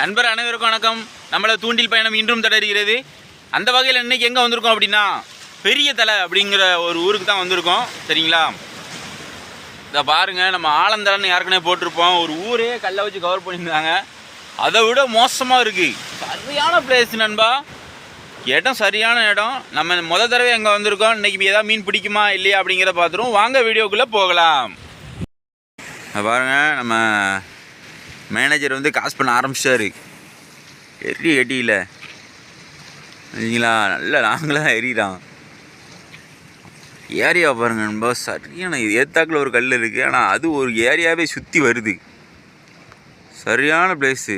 நண்பர் அனைவருக்கும் வணக்கம். நம்மளை தூண்டில் பயணம் இன்றும் தொடர்கிறது. அந்த வகையில் இன்னைக்கு எங்கே வந்திருக்கோம் அப்படின்னா பெரிய தலை அப்படிங்கிற ஒரு ஊருக்கு தான் வந்திருக்கோம். சரிங்களா? இதை பாருங்க நம்ம ஆலந்தலைன்னு ஏற்கனவே போட்டிருப்போம். ஒரு ஊரே கல்லை வச்சு கவர் பண்ணியிருந்தாங்க. அதை விட மோசமாக இருக்குது சரியான பிளேஸ் நண்பா. இடம் சரியான இடம். நம்ம முத தடவை எங்கே வந்திருக்கோம். இன்றைக்கி ஏதாவது மீன் பிடிக்குமா இல்லையா அப்படிங்கிறத பார்த்துருவோம். வாங்க வீடியோக்குள்ளே போகலாம். பாருங்கள் நம்ம மேனேஜர் வந்து காசு பண்ண ஆரம்பிச்சிட்டாரு. எரி எட்டியில் இல்லைங்களா நல்ல நாங்களாக எரியிறான் ஏரியா பாருங்க நண்பா சரியான ஏத்தாக்கில் ஒரு கல் இருக்குது ஆனால் அது ஒரு ஏரியாவே சுற்றி வருது. சரியான பிளேஸு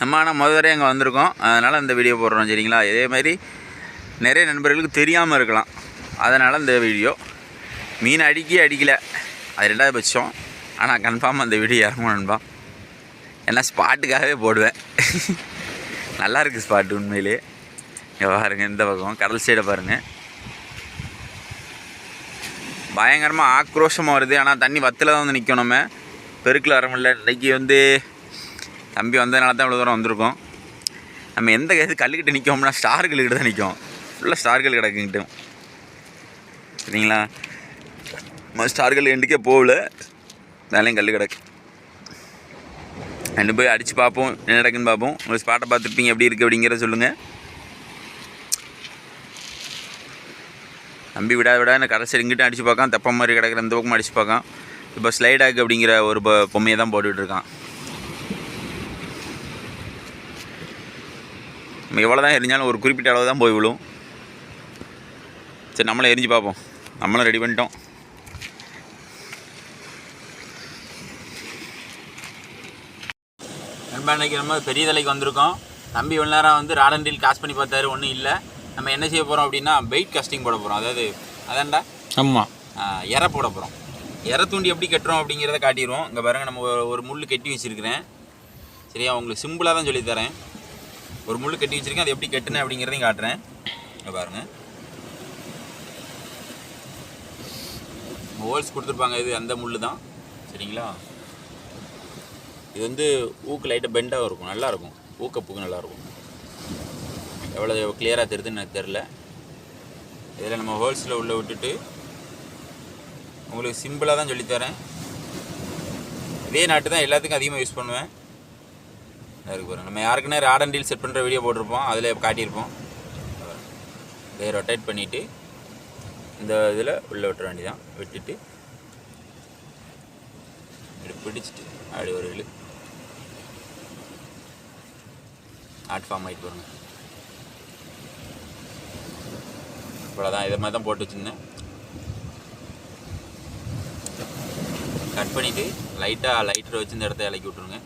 நம்ம ஆனால் முத வரையும் அங்கே வந்திருக்கோம். அதனால் அந்த வீடியோ போடுறோம் சரிங்களா? இதே மாதிரி நிறைய நண்பர்களுக்கு தெரியாமல் இருக்கலாம். அதனால் இந்த வீடியோ மீன் அடிக்கி அடிக்கலை. அது ரெண்டாவது பட்சம். ஆனால் கன்ஃபார்ம் அந்த வீடியோ இறங்கும் நண்பா. ஏன்னா ஸ்பாட்டுக்காகவே போடுவேன். நல்லா இருக்குது ஸ்பாட்டு உண்மையிலே. இங்கே பாருங்கள் இந்த பக்கம். கடல் சைடை பாருங்கள் பயங்கரமாக ஆக்ரோஷமாக வருது. ஆனால் தண்ணி வத்தில் தான் வந்து நிற்கும் நம்ம. பெருக்கில் வர முடியல. இன்றைக்கி வந்து தம்பி வந்ததுனால தான் இவ்வளோ தூரம் வந்திருக்கோம். நம்ம எந்த கேது கல்லுக்கிட்ட நிற்கோம்னா ஸ்டார்களுக்கிட்ட தான் நிற்கும் ஃபுல்லாக ஸ்டார்கள் கிடக்குங்கிட்டும் சரிங்களா? நம்ம ஸ்டார்கள் எண்டுக்கே போகல. மேலேயும் கல் கிடக்கு. ரெண்டு போய் அடித்து பார்ப்போம் என்ன நடக்குன்னு பார்ப்போம். உங்கள் ஸ்பாட்டை பார்த்துருப்பீங்க எப்படி இருக்குது அப்படிங்கிறத சொல்லுங்கள் நம்பி விடா விடாத இந்த கடைசி இங்கிட்டும் அடித்து பார்க்கான் தப்ப மாதிரி கிடக்கிற இந்த பக்கம் அடித்து பார்க்கான் இப்போ ஸ்லைடாக் அப்படிங்கிற ஒரு பொம்மையை தான் போட்டுட்ருக்கான் நம்ம எவ்வளோ தான் எரிஞ்சாலும் ஒரு குறிப்பிட்ட அளவு தான் போய் விழும். சரி நம்மளும் எரிஞ்சு பார்ப்போம். நம்மளும் ரெடி பண்ணிட்டோம். நம்ம பெரிய தலைக்கு வந்திருக்கோம். தம்பி இவ்வளோ நேரம் வந்து ராடன் டீல் காசு பண்ணி பார்த்தாரு ஒன்றும் இல்லை. நம்ம என்ன செய்ய போகிறோம் அப்படின்னா வெயிட் காஸ்டிங் போட போகிறோம் அதாவது அதான்டா? ஆமாம் எரை போட போகிறோம் எரை தூண்டி எப்படி கட்டுறோம் அப்படிங்கிறத காட்டிடுவோம். இங்கே பாருங்க நம்ம ஒரு- முள் கட்டி வச்சுருக்கிறேன். சரியா? உங்களுக்கு சிம்பிளாக தான் சொல்லித் தரேன். ஒரு முள் கட்டி வச்சுருக்கேன். அது எப்படி கட்டுனேன் அப்படிங்கிறதையும் காட்டுறேன். இங்கே பாருங்க. ஹோல்ஸ் கொடுத்துருப்பாங்க இது அந்த முள் தான் சரிங்களா? இது வந்து ஊக்கு லைட்டாக பெண்டாகவும் இருக்கும். நல்லாயிருக்கும். ஊக்கப்புக்கு நல்லாயிருக்கும். எவ்வளோ கிளியராக தெரியுதுன்னு எனக்கு தெரில இதில் நம்ம ஹோல்ஸில் உள்ளே விட்டுட்டு உங்களுக்கு சிம்பிளாக தான் சொல்லித்தரேன் இதே நாட்டு தான் எல்லாத்துக்கும் அதிகமாக யூஸ் பண்ணுவேன். இருக்கு பாருங்க. நம்ம யாருக்குன்னே அண்ட் டீல் செட் பண்ணுற வீடியோ போட்டிருப்போம். அதில் காட்டியிருப்போம். இதை ரொட்டேட் பண்ணிவிட்டு இந்த இதில் உள்ளே விட்டுற வேண்டியதான் விட்டுட்டு இப்படி பிடிச்சிட்டு அப்படி ஒரு இழு ஆட் ஃபார்ம் ஆகிட்டு வருங்க. இவ்வளோதான் இதை மாதிரி தான் போட்டு வச்சுருந்தேன். கட் பண்ணிவிட்டு லைட்டாக லைட்டரை வச்சு இந்த இடத்த இலக்கி விட்ருங்க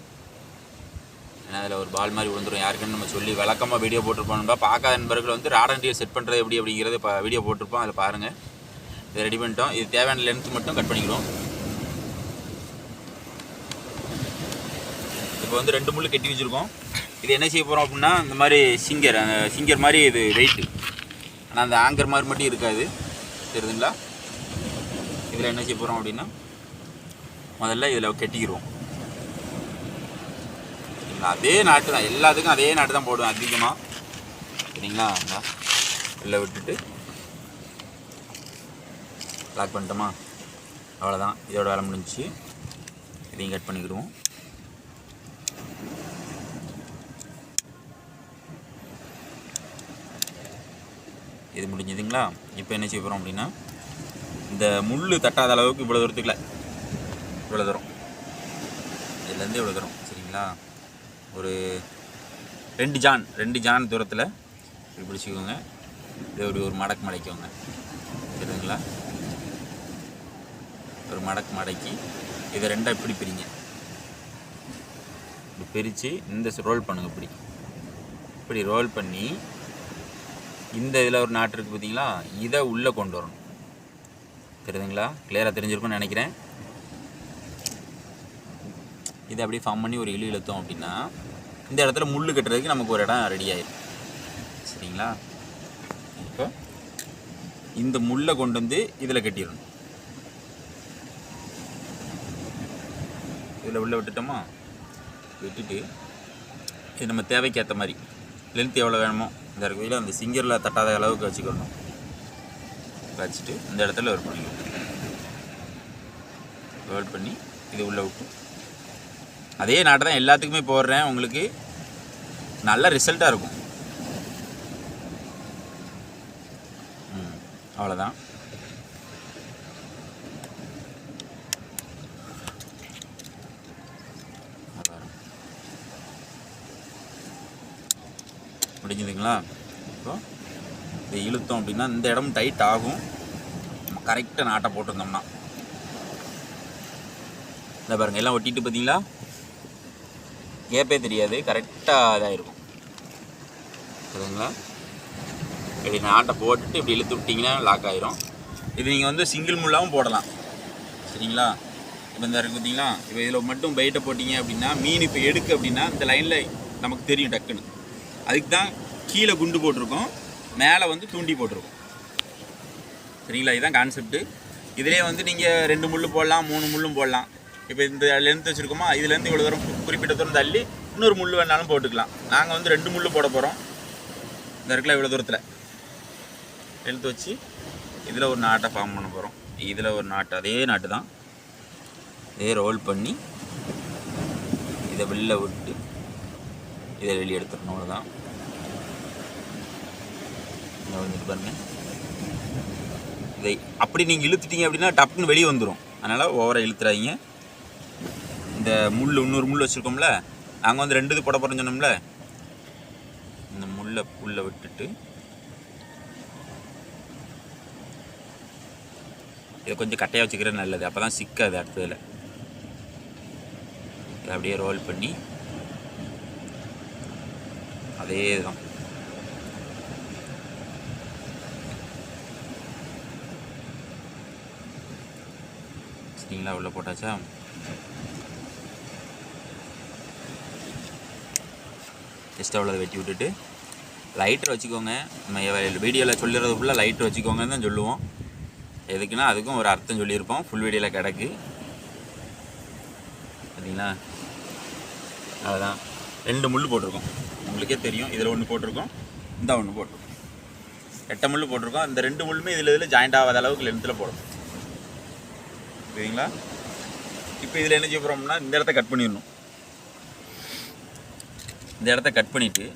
ஏன்னா அதில் ஒரு பால் மாதிரி விழுந்துடும் யாருக்குன்னு நம்ம சொல்லி விளக்கமாக வீடியோ போட்டிருப்போம்னா பார்க்காத நண்பர்கள் வந்து ராடண்டியை செட் பண்ணுறது எப்படி அப்படிங்கிறது இப்போ வீடியோ போட்டிருப்போம். அதில் பாருங்கள் இதை ரெடி பண்ணிட்டோம். இது தேவையான லென்த் மட்டும் கட் பண்ணிக்கிறோம். இப்போ வந்து ரெண்டு முள் கட்டி வச்சுருக்கோம். இது என்ன செய்ய போகிறோம் அப்படின்னா இந்த மாதிரி சிங்கர் அந்த சிங்கர் மாதிரி இது வெயிட்டு ஆனால் அந்த ஆங்கர் மாதிரி மட்டும் இருக்காது. தெரியுதுங்களா? இதில் என்ன செய்ய போகிறோம் அப்படின்னா முதல்ல இதில் கட்டிக்கிடுவோம் சரிங்களா? அதே நாட்டு தான். எல்லாத்துக்கும் அதே நாட்டு தான் போடுவேன் அதிகமாக சரிங்களா? உள்ள விட்டுட்டு லாக் பண்ணிட்டோமா? அவ்வளோதான் இதோட வேலை முடிஞ்சுச்சு. இதையும் கட் பண்ணிக்கிடுவோம். இது முடிஞ்சதுங்களா? இப்போ என்ன செய்ய போகிறோம் அப்படின்னா இந்த முள் தட்டாத அளவுக்கு இவ்வளோ தூரத்துக்குல இவ்வளோ தூரம். இதுலேருந்து இவ்வளோ தூரம் சரிங்களா? ஒரு ரெண்டு ஜான் ரெண்டு ஜான் தூரத்தில் இப்படி பிடிச்சிக்கோங்க. இதை இப்படி ஒரு மடக்கு மடக்கிக்கோங்க. சரிங்களா? ஒரு மடக்கு மடக்கி இதை ரெண்டாக இப்படி பிரிங்க. இப்படி பிரித்து இந்த ரோல் பண்ணுங்க இப்படி. இப்படி ரோல் பண்ணி இந்த இதில் ஒரு நாட்டு இருக்குது பார்த்தீங்களா இதை உள்ளே கொண்டு வரணும். தெரியுதுங்களா? கிளியராக தெரிஞ்சிருக்கும்னு நினைக்கிறேன். இதை அப்படியே ஃபார்ம் பண்ணி ஒரு இழு இழுத்தோம் அப்படின்னா இந்த இடத்துல முள் கட்டுறதுக்கு நமக்கு ஒரு இடம் ரெடி ஆயிடும் சரிங்களா? இப்போ இந்த முள்ளை கொண்டு வந்து இதில் கட்டிடணும். இதில் உள்ளே விட்டுட்டோமா? விட்டுட்டு இது நம்ம தேவைக்கு ஏற்ற மாதிரி லென்த் எவ்வளோ வேணுமோ இந்த இருக்கிறதுல அந்த சிங்கரில் தட்டாத அளவுக்கு வச்சுக்கணும். வச்சுட்டு இந்த இடத்துல ஒரு பண்ணிக்கணும். ரோல் பண்ணி இது உள்ளே விட்டு. அதே நாட்டை தான் எல்லாத்துக்குமே போடுறேன் உங்களுக்கு. நல்ல ரிசல்ட்டாக இருக்கும். அவ்வளோதான் சரிங்களா ஸோ இதை இழுத்தோம் அப்படின்னா இந்த இடம் டைட் ஆகும். நம்ம கரெக்டாக நாட்டை போட்டிருந்தோம்னா. இந்த பாருங்க எல்லாம் ஒட்டிட்டு பார்த்தீங்களா? கேப்பே தெரியாது கரெக்டாக இதாக இருக்கும். சரிங்களா? இப்படி நாட்டை போட்டுட்டு இப்படி இழுத்து விட்டிங்கன்னா லாக் ஆயிரும். இது நீங்கள் வந்து சிங்கிள் முள்ளாகவும் போடலாம். சரிங்களா? இப்போ இந்த இருக்கு பார்த்தீங்களா? இப்போ இதில் மட்டும் பைட்டை போட்டிங்க அப்படின்னா மீன் இப்போ எடுக்கு அப்படின்னா இந்த லைனில் நமக்கு தெரியும் டக்குன்னு. அதுக்கு தான் கீழே குண்டு போட்டிருக்கோம் மேலே வந்து தூண்டி போட்டிருக்கோம். சரிங்களா? இதுதான் கான்செப்ட்டு இதிலே வந்து நீங்கள் ரெண்டு முள் போடலாம் மூணு முள்ளும் போடலாம். இப்போ இந்த லென்த் வச்சுருக்கோமா? இதுலேருந்து இவ்வளோ தூரம் குறிப்பிட்ட தூரம் தள்ளி இன்னொரு முள் வேணாலும் போட்டுக்கலாம். நாங்கள் வந்து ரெண்டு முள் போட போகிறோம் இந்த இருக்குல்ல இவ்வளோ தூரத்தில். லென்த் வச்சு இதில் ஒரு நாட்டை ஃபார்ம் பண்ண போகிறோம் இதில் ஒரு நாட்டு அதே நாட்டு தான். இதே ரோல் பண்ணி இதை வெளில விட்டு இதை வெளியே எடுத்துடணும் அவ்வளோதான் வந்துட்டு பாருங்க இதை அப்படி நீங்கள் இழுத்துட்டீங்க அப்படின்னா டப்புன்னு வெளியே வந்துடும் அதனால் ஓவராக இழுத்துறாதீங்க. இந்த முள் இன்னொரு முள் வச்சுருக்கோம்ல நாங்கள் வந்து ரெண்டு இது போட போகிறோம்னு சொன்னோம்ல இந்த முள்ளை புல்லை விட்டுட்டு இதை கொஞ்சம் கட்டையாக வச்சுக்கிறது நல்லது. அப்போ தான் சிக்காது அடுத்ததில். இதை அப்படியே ரோல் பண்ணி அதே தான் பார்த்தீங்களா உள்ளே போட்டாச்சா? ஜஸ்ட் அவ்வளோ வெட்டி விட்டுட்டு லைட்டர் வச்சுக்கோங்க. நம்ம வீடியோவில் சொல்லுறது ஃபுல்லாக லைட்டர் வச்சுக்கோங்கன்னு தான் சொல்லுவோம். எதுக்குன்னா அதுக்கும் ஒரு அர்த்தம் சொல்லியிருப்போம். ஃபுல் வீடியோவில் கிடக்கு. பார்த்தீங்களா அதுதான் ரெண்டு முள் போட்டிருக்கோம். உங்களுக்கே தெரியும். இதில் ஒன்று போட்டிருக்கோம். இந்த ஒன்று போட்டிருக்கோம். எட்ட முள் போட்டிருக்கோம். இந்த ரெண்டு முள்ளுமே இதில் இதில் ஜாயிண்ட் ஆகாத அளவுக்கு லென்த்தில் போடணும். சரிங்களா? இப்போ இதில் என்ன செய்ய போகிறோம்னா இந்த இடத்த கட் பண்ணிடணும். இந்த இடத்த கட் பண்ணிவிட்டு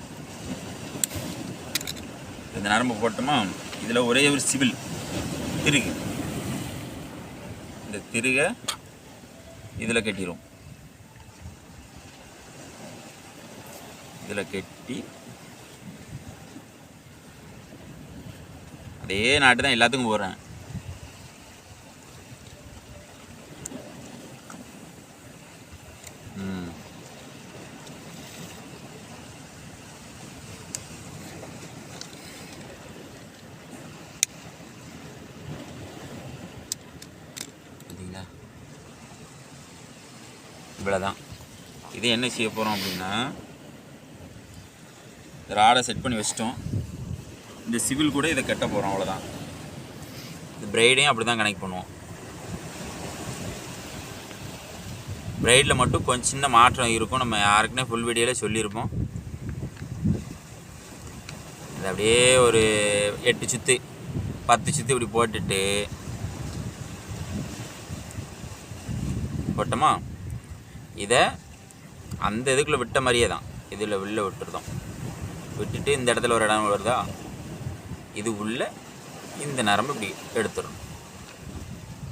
இந்த நரம்பு போட்டோமா இதில் ஒரே ஒரு சிவில் திருகு. இந்த திருகை இதில் கட்டிடும் இதில் கட்டி அதே நாட்டு தான் எல்லாத்துக்கும் போடுறேன். பார்த்தீங்களா இவ்வளோதான் இது என்ன செய்ய போகிறோம் அப்படின்னா ராடை செட் பண்ணி வச்சிட்டோம். இந்த சிவில் கூட இதை கட்ட போகிறோம் அவ்வளோதான் இந்த பிரைடையும் அப்படி தான் கனெக்ட் பண்ணுவோம். பிரைடில் மட்டும் கொஞ்சம் சின்ன மாற்றம் இருக்கும். நம்ம யாருக்குன்னே ஃபுல் வீடியோவில் சொல்லியிருப்போம். இது அப்படியே ஒரு எட்டு சுத்து பத்து சுத்து இப்படி போட்டுட்டு போட்டோமா? இதை அந்த இதுக்குள்ளே விட்ட மாதிரியே தான். இதில் உள்ளே விட்டுருதோம் விட்டுட்டு இந்த இடத்துல ஒரு இடம் வருதா? இது உள்ளே இந்த நரம்பு இப்படி எடுத்துடணும்.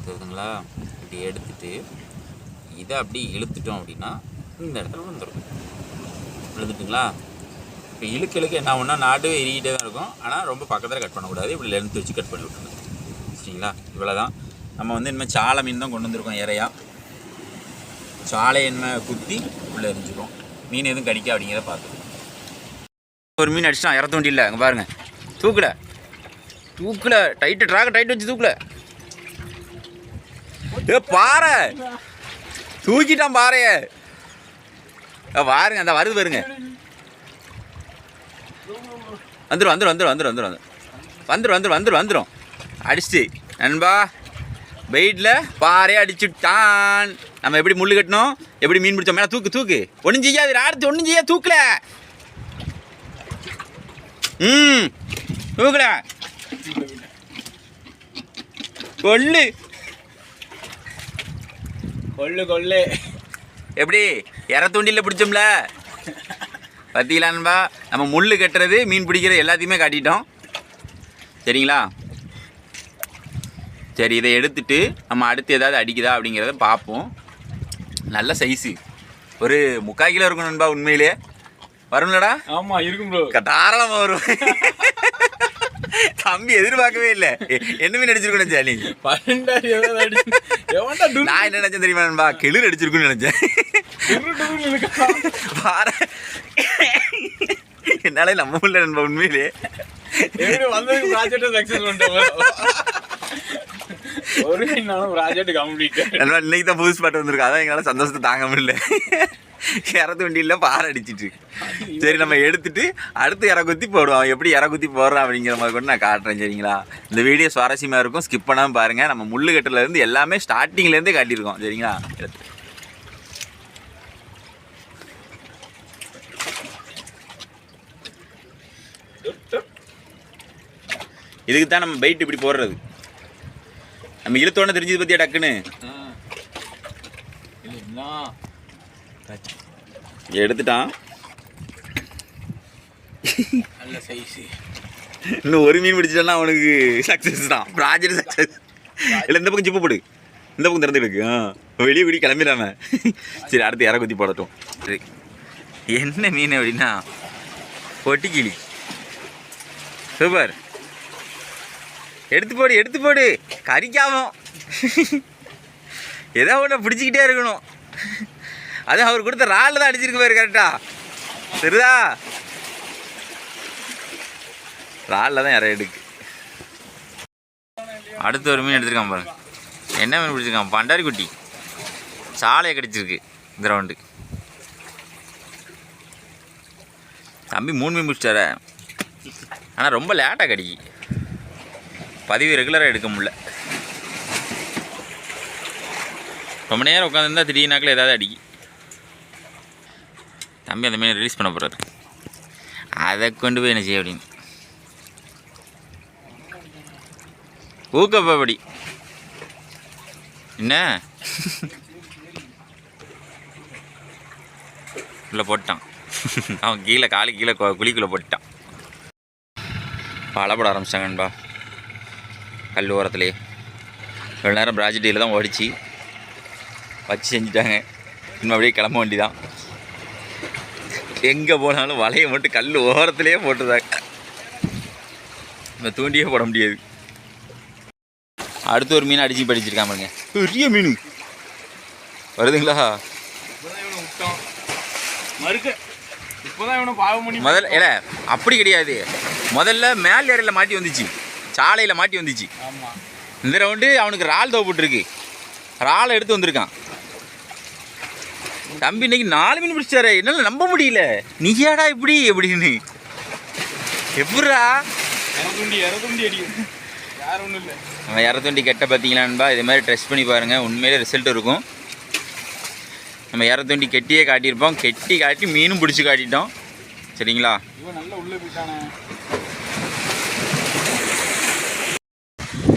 தெரியுதுங்களா இப்படி எடுத்துட்டு இதை அப்படி இழுத்துட்டோம் அப்படின்னா இந்த இடத்துல வந்துடும் இழுத்துட்டுங்களா இப்போ இழுக்கு இழுக்கு என்ன ஒன்றா நாடு எரிக்கிட்டே தான் இருக்கும். ஆனால் ரொம்ப பக்கத்தில் கட் பண்ணக்கூடாது. இப்படி லென்த்து வச்சு கட் பண்ணி விட்டுருங்க சரிங்களா? இவ்வளோ தான் நம்ம வந்து இனிமேல் சாலை மீன் தான் கொண்டு வந்திருக்கோம் இறையா சாலை குத்தி உள்ளே எரிஞ்சிடும் மீன் எதுவும் கடிக்க அப்படிங்கிறத பார்த்து ஒரு மீன் அடிச்சிட்டான் இறத்த இல்லை. அங்கே பாருங்கள் தூக்கல. தூக்கல. டைட்டு ட்ராக டைட்டு வச்சு தூக்கல. ஏ பாறை. தூக்கிட்டான் பாறைய. ஏ, பாருங்க அந்த வருது பாருங்க. வந்துடும் வந்துடும் வந்துடும் வந்துடும் வந்துடும் வந்துடும் வந்துடும் வந்துடும் வந்துடும் அடிச்சிட்டு நண்பா. வெயிட்ல பாறையை அடிச்சுட்டான். நம்ம எப்படி முள்ளு கட்டணும் எப்படி மீன் பிடிச்சோம்? மேலே தூக்கு தூக்கு. ஒன்றும் செய்யாது அடுத்து ஒன்றும் செய்யாது தூக்கல. ம் தூக்கல. கொள்ளு. கொள்ளு கொள்ளு. எப்படி? இற தூண்டில பிடிச்சோம்ல. பார்த்தீங்களான்பா நம்ம முள்ளு கட்டுறது மீன் பிடிக்கிறது எல்லாத்தையுமே காட்டிட்டோம். சரிங்களா? சரி இதை எடுத்துட்டு நம்ம அடுத்து ஏதாவது அடிக்குதா அப்படிங்கிறத பார்ப்போம். நல்ல சைஸு ஒரு முக்கால் கிலோ இருக்கும் நண்பா உண்மையிலே. வரும்லடா. ஆமா இருக்கும் ப்ரோ தாராளமாக வரும். தம்பி எதிர்பார்க்கவே இல்லை. என்ன மீன் அடிச்சிருக்கணும் சாலி நான் என்ன நினைச்சேன் தெரியுமா நண்பா? கிளிர் அடிச்சிருக்குன்னு நினைச்சேன். பாரு. என்னாலே நம்ப முடியல நண்பா உண்மையிலே. வந்ததுக்கு ப்ராஜெக்ட் சக்சஸ் பண்ணிட்டோம்? ஒரு ப்ராஜெக்ட் கம்ப்ளீட் எல்லாம் இன்னைக்கு தான் புதுசு பாட்டு வந்திருக்கு. அதான் எங்களால் சந்தோஷத்தை தாங்க முடியல. இறத்து வண்டியில் பாறை அடிச்சிட்டு. சரி நம்ம எடுத்துட்டு அடுத்து இற குத்தி போடுவோம். எப்படி இற குத்தி போடுறோம் அப்படிங்கிற மாதிரி கூட நான் காட்டுறேன் சரிங்களா? இந்த வீடியோ சுவாரஸ்யமாக இருக்கும். ஸ்கிப் பண்ணாமல் பாருங்கள் நம்ம முள்ளு எல்லாமே ஸ்டார்டிங்லேருந்தே காட்டியிருக்கோம் சரிங்களா? எடுத்து. இதுக்கு தான் நம்ம பைட் இப்படி போடுறது. நம்ம இழுத்தோடனே தெரிஞ்சது பற்றியா டக்குன்னு? எடுத்துட்டான். இன்னும் ஒரு மீன் பிடிச்சிட்டா அவனுக்கு சக்ஸஸ் தான். ப்ராஜெக்ட் சக்ஸஸ் இல்லை இந்த பக்கம் ஜிப்பு போடு. இந்த பக்கம் திறந்து இருக்கு ஆ. வெளியே குடி கிளம்பிடாம. சரி அடுத்து இற குத்தி போடட்டும். சரி. என்ன மீன் அப்படின்னா? பொட்டிக்கிளி. சூப்பர். எடுத்து போடு எடுத்து போடு. கறிக்காம. ஏதோ ஒன்று பிடிச்சிக்கிட்டே இருக்கணும். அது அவர் கொடுத்த ராலில் தான் அடிச்சிருக்கு பாரு கரெக்டாக சரிதா ராலில் தான் இற எடுக்கு. அடுத்து ஒரு மீன் எடுத்துருக்கான் பாருங்க. என்ன மீன் பிடிச்சிருக்கான்? பண்டாரி குட்டி சாலையை கடிச்சிருக்கு இந்த ரவுண்டு தம்பி மூணு மீன் பிடிச்சிட்டார. ஆனால் ரொம்ப லேட்டாக கிடைக்கி. பதிவு ரெகுலராக எடுக்க முடில ரொம்ப நேரம் உட்காந்துருந்தா திடீர்னாக்கில் ஏதாவது அடிக்கி தம்பி அந்த மீன் ரிலீஸ் பண்ண போகிறாரு அதை கொண்டு போய் என்ன செய்ய அப்படின்னு. ஊக்கப்படி என்ன? உள்ள போட்டான். அவன் கீழே காலு கீழே குழிக்குள்ளே போட்டான். பலப்பட ஆரம்பிச்சாங்கன்பா கல் ஓரத்துலேயே இவ்வளோ நேரம் ப்ராஜெக்டில் தான் ஓடிச்சு. வச்சு செஞ்சுட்டாங்க. இன்னும் அப்படியே கிளம்ப வேண்டிதான். எங்கே போனாலும் வலையை மட்டும் கல் ஓரத்துலேயே போட்டுருந்தாங்க இந்த தூண்டியே போட முடியாது. அடுத்து ஒரு மீன் அடிச்சு படிச்சிருக்கான் பாருங்க. பெரிய மீன். வருதுங்களா? முதல்ல இல்ல அப்படி கிடையாது. முதல்ல மேல் ஏரியில் மாட்டி வந்துச்சு. சாலையில் மாட்டி வந்துச்சு. இந்த ரவுண்டு அவனுக்கு இறால் தேவைப்பட்டுருக்கு இறாலை எடுத்து வந்திருக்கான். தம்பி இன்னைக்கு நாலு மீன் பிடிச்சாரு என்னால் நம்ப முடியல. நீ ஏடா இப்படி எப்படின்னு எப்படிரா இறதுண்டி இறதுண்டி அடிக்கும் யார் ஒன்றும் இல்லை. நம்ம கெட்ட பார்த்தீங்களான்பா இதே மாதிரி ட்ரெஸ் பண்ணி பாருங்கள் உண்மையிலே ரிசல்ட் இருக்கும். நம்ம இரத்தொண்டி கெட்டியே காட்டியிருப்போம். கெட்டி காட்டி மீனும் பிடிச்சி காட்டிட்டோம். சரிங்களா? இவன் நல்லா உள்ளே போயிட்டானே.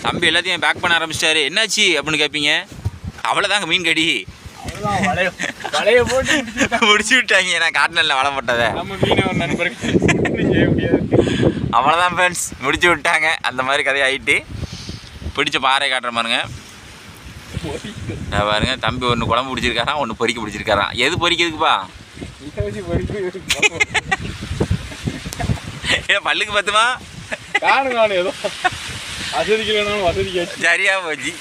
தம்பி எல்லாத்தையும் பேக் பண்ண ஆரம்பிச்சிட்டாரு. என்னாச்சு அப்படின்னு கேட்பீங்க அவ்வளோதாங்க மீன் கடி. போட்டு முடிச்சு விட்டாங்க. நான் காட்டினில் வலை போட்டதை. அவ்வளோதான் ஃப்ரெண்ட்ஸ் முடிச்சு விட்டாங்க. அந்த மாதிரி கதை ஆகிட்டு பிடிச்ச பாறை காட்டுற பாருங்க. பாருங்க தம்பி ஒன்று குழம்பு பிடிச்சிருக்காராம் ஒன்று பொறிக்க பிடிச்சிருக்காராம் எது பொறிக்கிறதுக்குப்பா? ஏன் பல்லுக்கு பத்துமா? ஏதோ. வசதிக்கு வேணாலும் வசதிக்கு சரியா போச்சு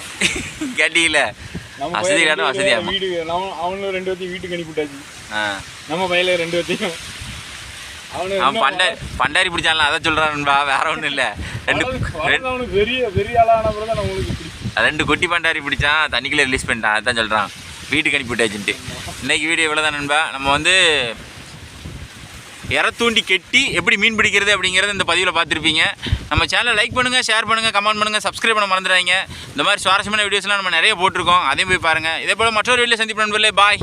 கட்டியில் வசதி பையன் இல்லாத ரெண்டு வசதி பேரும் ஆமா. வீடு நம்ம அவனும் ரெண்டு பேர்த்தையும் வீட்டுக்கு அனுப்பிவிட்டாச்சு ஆ. நம்ம பையில ரெண்டு பேர்த்தையும். அவனு அவன் இன்னும் பண்டா பண்டாரி பிடிச்சான்ல அதை சொல்கிறான்பா வேற ஒன்றும் இல்லை. ரெண்டு பெரிய பெரிய ஆளான பிறகு தான் நம்மளுக்கு பிடிக்கும் ரெண்டு குட்டி பண்டாரி பிடிச்சான் தண்ணிக்குள்ளே ரிலீஸ் பண்ணிட்டான் அதான் சொல்கிறான் வீட்டுக்கு அனுப்பி விட்டாச்சுன்ட்டு. இன்னைக்கு வீடியோ இவ்வளோ தான் நண்பா. நம்ம வந்து இற தூண்டி கெட்டி எப்படி மீன் பிடிக்கிறது அப்படிங்கிறத இந்த பதிவில் பார்த்துருப்பீங்க. நம்ம சேனலை லைக் பண்ணுங்கள் ஷேர் பண்ணுங்கள் கமெண்ட் பண்ணுங்கள் சப்ஸ்கிரைப் பண்ண மறந்துடாங்க இந்த மாதிரி சுவாரஸ்யமான வீடியோஸ்லாம் நம்ம நிறைய போட்டிருக்கோம். அதையும் போய் பாருங்கள் இதே போல் மற்றொரு வீடியோ சந்திப்பு நண்பர்களே. பாய்